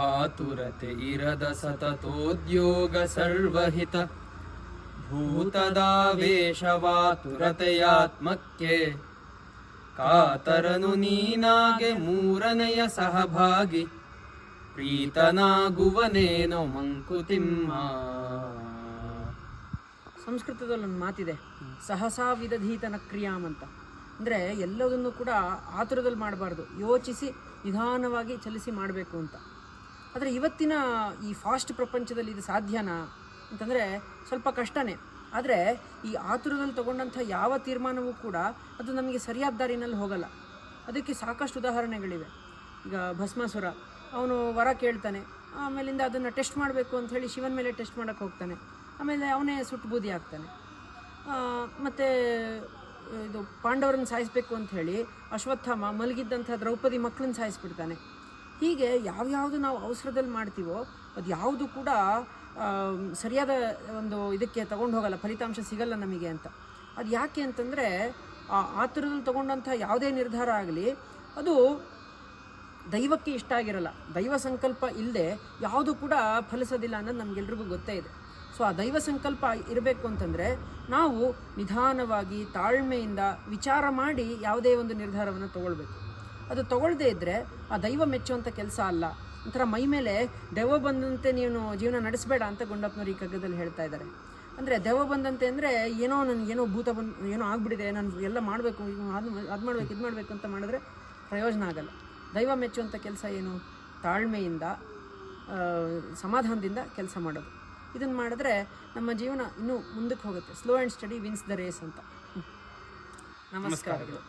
ಆತುರತೆ ಇರದ ಸತತೋದ್ಯೋಗ ಸರ್ವಹಿತ. ಭೂತದಾವೇಶವಾತುರತೆಯಾತ್ಮಕ್ಕೆ ಕಾತರನು ನೀನಾಗೆ ಮೂರನೆಯ ಸಹಭಾಗಿ. ಪ್ರೀತನಾಗುವನೇನೋ ಮಂಕುತಿಮ್ಮ. ಸಂಸ್ಕೃತದಲ್ಲಿ ಒಂದು ಮಾತಿದೆ, ಸಹಸಾ ವಿದಧೀತನ ಕ್ರಿಯಾಮ್ ಅಂತ. ಅಂದರೆ ಎಲ್ಲದನ್ನು ಕೂಡ ಆತುರದಲ್ಲಿ ಮಾಡಬಾರ್ದು, ಯೋಚಿಸಿ ನಿಧಾನವಾಗಿ ಚಲಿಸಿ ಮಾಡಬೇಕು ಅಂತ. ಆದರೆ ಇವತ್ತಿನ ಈ ಫಾಸ್ಟ್ ಪ್ರಪಂಚದಲ್ಲಿ ಇದು ಸಾಧ್ಯನಾ ಅಂತಂದರೆ ಸ್ವಲ್ಪ ಕಷ್ಟನೇ. ಆದರೆ ಈ ಆತುರದಲ್ಲಿ ತಗೊಂಡಂಥ ಯಾವ ತೀರ್ಮಾನವೂ ಕೂಡ ಅದು ನಮಗೆ ಸರಿಯಾದ ದಾರಿನಲ್ಲಿ ಹೋಗಲ್ಲ. ಅದಕ್ಕೆ ಸಾಕಷ್ಟು ಉದಾಹರಣೆಗಳಿವೆ. ಈಗ ಭಸ್ಮಾಸುರ, ಅವನು ವರ ಕೇಳ್ತಾನೆ. ಆಮೇಲಿಂದ ಅದನ್ನು ಟೆಸ್ಟ್ ಮಾಡಬೇಕು ಅಂತ ಹೇಳಿ ಶಿವನ ಮೇಲೆ ಟೆಸ್ಟ್ ಮಾಡೋಕ್ಕೆ ಹೋಗ್ತಾನೆ. ಆಮೇಲೆ ಅವನೇ ಸುಟ್ಟು ಬೂದಿ ಆಗ್ತಾನೆ ಮತ್ತು, ಇದು ಪಾಂಡವರನ್ನು ಸಾಯಿಸಬೇಕು ಅಂಥೇಳಿ ಅಶ್ವತ್ಥಾಮ ಮಲಗಿದ್ದಂಥ ದ್ರೌಪದಿ ಮಕ್ಕಳನ್ನ ಸಾಯಿಸ್ಬಿಡ್ತಾನೆ. ಹೀಗೆ ಯಾವ್ಯಾವುದು ನಾವು ಅವಸರದಲ್ಲಿ ಮಾಡ್ತೀವೋ, ಅದು ಯಾವುದು ಕೂಡ ಸರಿಯಾದ ಒಂದು ಇದಕ್ಕೆ ತಗೊಂಡು ಹೋಗಲ್ಲ, ಫಲಿತಾಂಶ ಸಿಗಲ್ಲ ನಮಗೆ ಅಂತ. ಅದು ಯಾಕೆ ಅಂತಂದರೆ, ಆ ಥರದಲ್ಲಿ ತಗೊಂಡಂಥ ಯಾವುದೇ ನಿರ್ಧಾರ ಆಗಲಿ, ಅದು ದೈವಕ್ಕೆ ಇಷ್ಟ ಆಗಿರಲ್ಲ. ದೈವ ಸಂಕಲ್ಪ ಇಲ್ಲದೆ ಯಾವುದು ಕೂಡ ಫಲಿಸೋದಿಲ್ಲ ಅನ್ನೋದು ನಮಗೆಲ್ರಿಗೂ ಗೊತ್ತೇ ಇದೆ. ಸೊ, ಆ ದೈವ ಸಂಕಲ್ಪ ಇರಬೇಕು ಅಂತಂದರೆ, ನಾವು ನಿಧಾನವಾಗಿ ತಾಳ್ಮೆಯಿಂದ ವಿಚಾರ ಮಾಡಿ ಯಾವುದೇ ಒಂದು ನಿರ್ಧಾರವನ್ನು ತಗೊಳ್ಬೇಕು. ಅದು ತಗೊಳ್ಳದೇ ಇದ್ದರೆ ಆ ದೈವ ಮೆಚ್ಚುವಂಥ ಕೆಲಸ ಅಲ್ಲ. ಒಂಥರ ಮೈ ಮೇಲೆ ದೆವ್ವ ಬಂದಂತೆ ನೀನು ಜೀವನ ನಡೆಸಬೇಡ ಅಂತ ಗುಂಡಪ್ಪನವ್ರು ಈ ಕಗ್ಗದಲ್ಲಿ ಹೇಳ್ತಾ ಇದ್ದಾರೆ ಅಂದರೆ ದೆವ್ವ ಬಂದಂತೆ ಅಂದರೆ ಏನೋ ನನಗೆ ಏನೋ ಭೂತ ಬಂದು ಏನೋ ಆಗ್ಬಿಟ್ಟಿದೆ, ನಾನು ಎಲ್ಲ ಮಾಡಬೇಕು ಅದು ಅದು ಮಾಡಬೇಕು, ಇದು ಮಾಡಬೇಕು ಅಂತ ಮಾಡಿದ್ರೆ ಪ್ರಯೋಜನ ಆಗಲ್ಲ. ದೈವ ಮೆಚ್ಚುವಂಥ ಕೆಲಸ ಏನು? ತಾಳ್ಮೆಯಿಂದ ಸಮಾಧಾನದಿಂದ ಕೆಲಸ ಮಾಡೋದು. ಇದನ್ನು ಮಾಡಿದ್ರೆ ನಮ್ಮ ಜೀವನ ಇನ್ನೂ ಮುಂದಕ್ಕೆ ಹೋಗುತ್ತೆ. Slow and steady wins the race ಅಂತ. ನಮಸ್ಕಾರಗಳು.